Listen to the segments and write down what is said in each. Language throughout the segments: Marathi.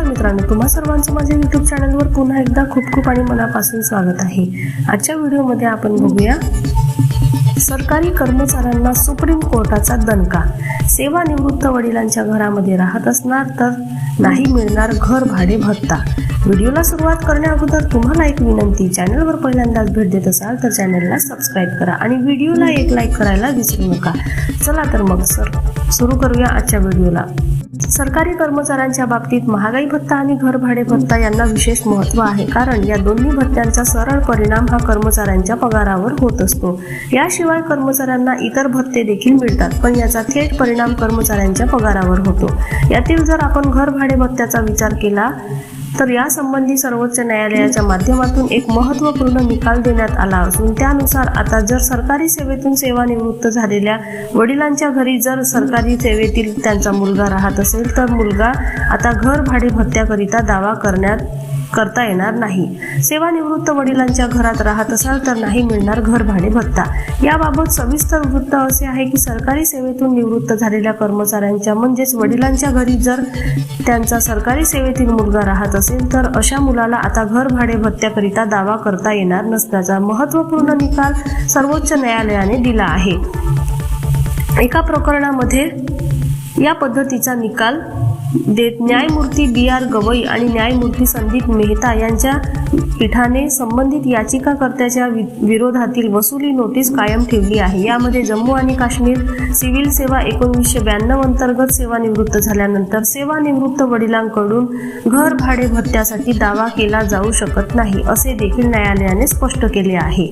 मित्रांनो तुम्हा सर्वांचं माझ्या युट्यूब चॅनलवर पुन्हा एकदा खूप खूप आणि मनापासून स्वागत आहे. आजच्या व्हिडिओमध्ये आपण बघूया सरकारी कर्मचाऱ्यांना सुप्रीम कोर्टाचा दणका. सेवानिवृत्त वडिलांच्या घरामध्ये राहत असणार तर नाही मिळणार घर भाडे भत्ता. व्हिडिओला सुरुवात करण्या अगोदर तुम्हाला एक विनंती चॅनलवर पहिल्यांदाच भेट देत असाल तर चॅनलला सबस्क्राईब करा आणि व्हिडिओला एक लाईक करायला विसरू नका. चला तर मग सर सुरू करूया आजच्या व्हिडिओला. सरकारी कर्मचाऱ्यांच्या बाबतीत महागाई भत्ता आणि घर भाडे भत्ता यांना विशेष महत्त्व आहे. कारण या दोन्ही भत्त्यांचा सरळ परिणाम हा कर्मचाऱ्यांच्या पगारावर होत असतो. याशिवाय कर्मचाऱ्यांना इतर भत्ते देखील मिळतात पण याचा थेट परिणाम कर्मचाऱ्यांच्या पगारावर होतो. यातील जर आपण घर भाडे भत्त्याचा विचार केला तर यासंबंधी सर्वोच्च न्यायालयाच्या माध्यमातून एक महत्त्वपूर्ण निकाल देण्यात आला असून त्यानुसार आता जर सरकारी सेवेतून सेवानिवृत्त झालेल्या वडिलांच्या घरी जर सरकारी सेवेतील त्यांचा मुलगा राहत असेल तर मुलगा आता घर भाडे भत्त्याकरिता दावा करण्यात करता येणार नाही. सेवानिवृत्त वडिलांच्या घरात राहत असाल तर नाही मिळणार घर भाडे भत्ता. याबाबत सविस्तर वृत्त असे आहे की सरकारी सेवेतून निवृत्त झालेल्या कर्मचाऱ्यांच्या म्हणजेच वडिलांच्या घरी जर त्यांचा सरकारी सेवेतील मुलगा राहत असेल तर अशा मुलाला आता घर भाडे भत्त्याकरिता दावा करता येणार नसल्याचा महत्त्वपूर्ण निकाल सर्वोच्च न्यायालयाने दिला आहे. एका प्रकरणामध्ये या पद्धतीचा निकाल देत न्यायमूर्ती बी आर गवई आणि न्यायमूर्ती संदीप मेहता यांच्या पीठाने संबंधित याचिकाकर्त्याच्या विरोधातील वसुली नोटीस कायम ठेवली आहे. यामध्ये जम्मू आणि काश्मीर सिव्हिल सेवा एकोणीसशे ब्याण्णव अंतर्गत सेवानिवृत्त झाल्यानंतर सेवानिवृत्त वडिलांकडून घर भाडे भत्त्यासाठी दावा केला जाऊ शकत नाही असे देखील न्यायालयाने स्पष्ट केले आहे.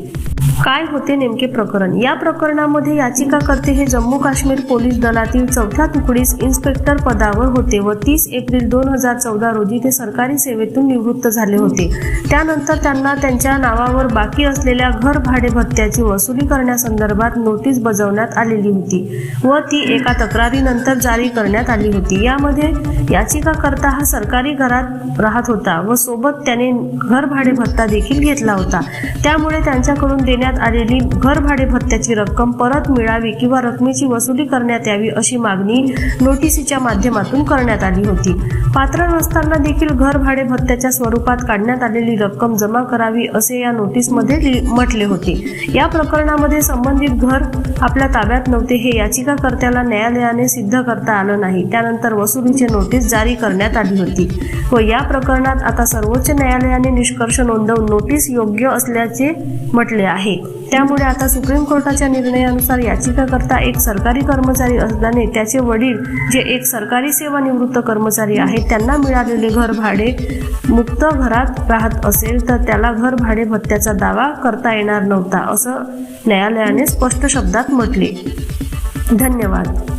काय होते नेमके प्रकरण? या प्रकरणामध्ये याचिकाकर्ते हे जम्मू काश्मीर पोलीस दलातील चौथ्या तुकडीस इन्स्पेक्टर पदावर होते व तीस एप्रिल दोन हजार चौदा रोजी ते सरकारी सेवेतून निवृत्त झाले होते. त्यानंतर त्यांना त्यांच्या नावावर बाकी असलेल्या घर भाडे भत्त्याची वसुली करण्यासंदर्भात नोटीस बजावण्यात आलेली होती व ती एका तक्रारीनंतर जारी करण्यात आली होती. यामध्ये याचिकाकर्ता हा सरकारी घरात राहत होता व सोबत त्याने घर भाडे भत्ता देखील घेतला होता. त्यामुळे त्यांच्याकडून देण्यात आलेली घर भाडे भत्त्याची रक्कम परत मिळावी किंवा रकमेची वसुली करण्यात यावी अशी मागणी नोटिसीच्या माध्यमातून करण्यात आली होती. पात्र नसताना देखील घर भाडे भत्त्याच्या स्वरूपात काढण्यात आलेली रक्कम जमा करावी असे या नोटीसमध्ये लि- म्हटले होते. या प्रकरणामध्ये संबंधित घर आपल्या ताब्यात नव्हते हे याचिकाकर्त्याला न्यायालयाने सिद्ध करता आलं नाही. त्यानंतर वसुलीची नोटीस जारी करण्यात आली होती. व या प्रकरणात आता सर्वोच्च न्यायालयाने निष्कर्ष नोंदवून नोटीस योग्य असल्याचे म्हटले आहे. त्यामुळे आता सुप्रीम कोर्टाच्या निर्णयानुसार याचिकाकर्ता एक सरकारी कर्मचारी असल्याने त्याचे वडील जे एक सरकारी सेवानिवृत्त कर्मचारी आहेत त्यांना मिळालेले घर भाडे मुक्त घरात राहत असेल तर त्याला घर भाडे भत्त्याचा दावा करता येणार नव्हता असं न्यायालयाने स्पष्ट शब्दात म्हटले. धन्यवाद.